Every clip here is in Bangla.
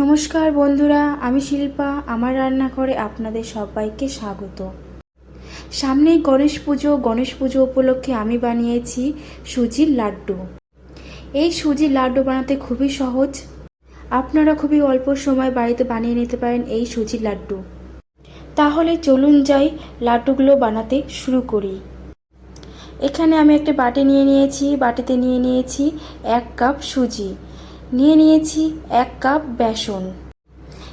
নমস্কার বন্ধুরা, আমি শিল্পা, আমার রান্নাঘরে আপনাদের সবাইকে স্বাগত। সামনেই গণেশ পুজো গণেশ পুজো উপলক্ষে আমি বানিয়েছি সুজির লাড্ডু। এই সুজির লাড্ডু বানাতে খুবই সহজ। আপনারা খুবই অল্প সময় বাড়িতে বানিয়ে নিতে পারেন এই সুজির লাড্ডু। তাহলে চলুন যাই লাড্ডুগুলো বানাতে শুরু করি। এখানে আমি একটা বাটি নিয়ে নিয়েছি, বাটিতে নিয়ে নিয়েছি এক কাপ সুজি। নিয়ে নিয়েছি এক কাপ বেসন।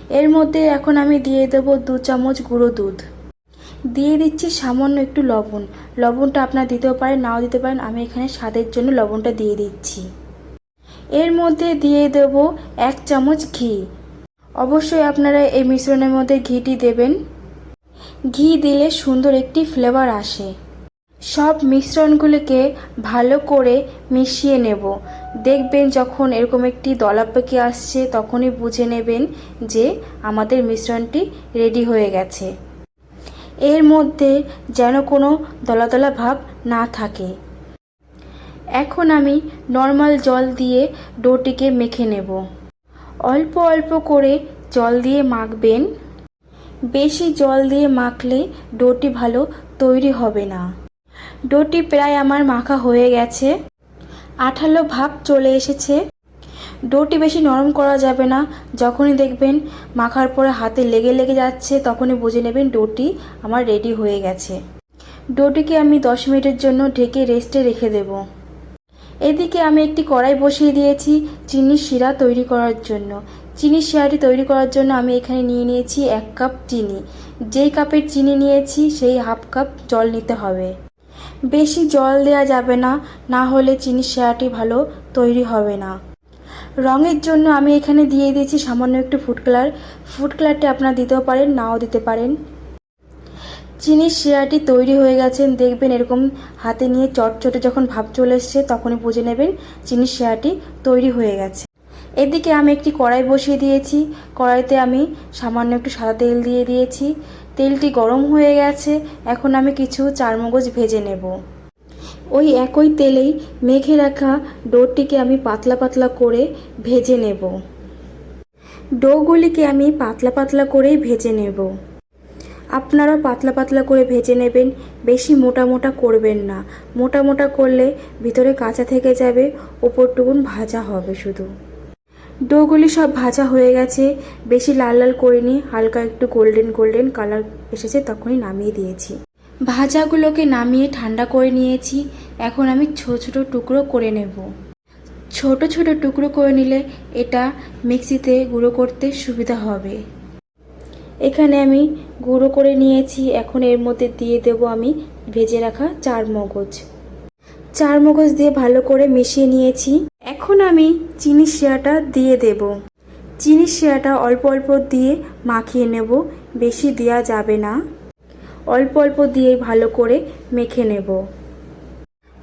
এর মধ্যে এখন আমি দিয়ে দেবো দু চামচ গুঁড়ো দুধ। দিয়ে দিচ্ছি সামান্য একটু লবণ। লবণটা আপনার দিতেও পারেন, নাও দিতে পারেন। আমি এখানে স্বাদের জন্য লবণটা দিয়ে দিচ্ছি। এর মধ্যে দিয়ে দেব এক চামচ ঘি। অবশ্যই আপনারা এই মিশ্রণের মধ্যে ঘিটি দেবেন। ঘি দিলে সুন্দর একটি ফ্লেভার আসে। সব মিশ্রণগুলিকে ভালো করে মিশিয়ে নেব। দেখবেন যখন এরকম একটি দলা পেকে আসছে, তখনই বুঝে নেবেন যে আমাদের মিশ্রণটি রেডি হয়ে গেছে। এর মধ্যে যেন কোনো দলা দলা ভাব না থাকে। এখন আমি নর্মাল জল দিয়ে ডোটিকে মেখে নেব। অল্প অল্প করে জল দিয়ে মাখবেন। বেশি জল দিয়ে মাখলে ডোটি ভালো তৈরি হবে না। ডোটি প্রায় আমার মাখা হয়ে গেছে। আঠালো ভাব চলে এসেছে। ডোটি বেশি নরম করা যাবে না। যখনই দেখবেন মাখার পরে হাতে লেগে লেগে যাচ্ছে, তখনই বুঝে নেবেন ডোটি আমার রেডি হয়ে গেছে। ডোটিকে আমি দশ মিনিটের জন্য ঢেকে রেস্টে রেখে দেব। এদিকে আমি একটি কড়াই বসিয়ে দিয়েছি চিনির শিরা তৈরি করার জন্য। চিনির শিরাটি তৈরি করার জন্য আমি এখানে নিয়ে নিয়েছি এক কাপ চিনি। যেই কাপের চিনি নিয়েছি, সেই হাফ কাপ জল নিতে হবে। বেশি জল দেওয়া যাবে না না হলে চিনির শিরাটি ভালো তৈরি হবে না। রঙের জন্য আমি এখানে দিয়ে দিয়েছি সামান্য একটু ফুড কালার ফুড কালারটি আপনারা দিতেও পারেন, নাও দিতে পারেন। চিনির শিরাটি তৈরি হয়ে গেছেন দেখবেন এরকম হাতে নিয়ে চটচটে যখন ভাব চলে এসছে, তখনই বুঝে নেবেন চিনির শিরাটি তৈরি হয়ে গেছে। এদিকে আমি একটি কড়াই বসিয়ে দিয়েছি। কড়াইতে আমি সামান্য একটু সাদা তেল দিয়ে দিয়েছি। তেলটি গরম হয়ে গেছে, এখন আমি কিছু চারমগজ ভেজে নেব। ওই একই তেলেই মেখে রাখা ডোটিকে আমি পাতলা পাতলা করে ভেজে নেব। ডোগুলিকে আমি পাতলা পাতলা করেই ভেজে নেব। আপনারা পাতলা পাতলা করে ভেজে নেবেন, বেশি মোটা মোটা করবেন না। মোটা মোটা করলে ভিতরে কাঁচা থেকে যাবে, ওপরটুকুন ভাজা হবে শুধু। ডোগুলি সব ভাজা হয়ে গেছে। বেশি লাল লাল করিনি, হালকা একটু গোল্ডেন গোল্ডেন কালার এসেছে, তখনই নামিয়ে দিয়েছি। ভাজাগুলোকে নামিয়ে ঠান্ডা করে নিয়েছি, এখন আমি ছোট ছোট টুকরো করে নেব। ছোট ছোট টুকরো করে নিলে এটা মিক্সিতে গুঁড়ো করতে সুবিধা হবে। এখানে আমি গুঁড়ো করে নিয়েছি, এখন এর মধ্যে দিয়ে দেব আমি ভেজে রাখা চার মগজ চার মগজ দিয়ে ভালো করে মিশিয়ে নিয়েছি। এখন আমি চিনি শিরাটা দিয়ে দেব। চিনি শিরাটা অল্প অল্প দিয়ে মাখিয়ে নেব, বেশি দেওয়া যাবে না। অল্প অল্প দিয়ে ভালো করে মেখে নেব।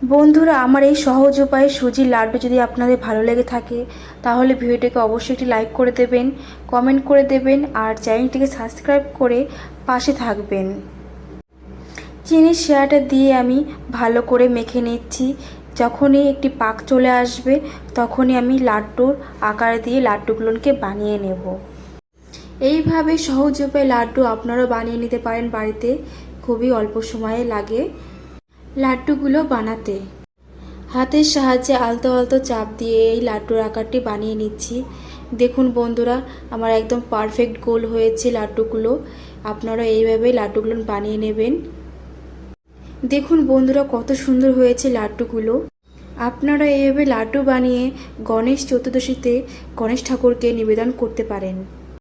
বন্ধুরা, আমার এই সহজ উপায়ে সুজির লাড্ডু যদি আপনাদের ভালো লেগে থাকে, তাহলে ভিডিওটিকে অবশ্যই একটি লাইক করে দেবেন, কমেন্ট করে দেবেন, আর চ্যানেলটিকে সাবস্ক্রাইব করে পাশে থাকবেন। চিনির শিরাটা দিয়ে আমি ভালো করে মেখে নিচ্ছি। যখনই একটি পাক চলে আসবে, তখনই আমি লাড্ডুর আকার দিয়ে লাড্ডুগুলোকে বানিয়ে নেব। এইভাবে সহজ উপায়ে লাড্ডু আপনারাও বানিয়ে নিতে পারেন বাড়িতে। খুবই অল্প সময়ে লাগে লাড্ডুগুলো বানাতে। হাতের সাহায্যে আলতো আলতো চাপ দিয়ে এই লাড্ডুর আকারটি বানিয়ে নিচ্ছি। দেখুন বন্ধুরা, আমার একদম পারফেক্ট গোল হয়েছে লাড্ডুগুলো। আপনারা এইভাবে লাড্ডুগুলো বানিয়ে নেবেন। দেখুন বন্ধুরা কত সুন্দর হয়েছে লাড্ডুগুলো। আপনারা এভাবে লাড্ডু বানিয়ে গণেশ চতুর্দশীতে গণেশ ঠাকুরকে নিবেদন করতে পারেন।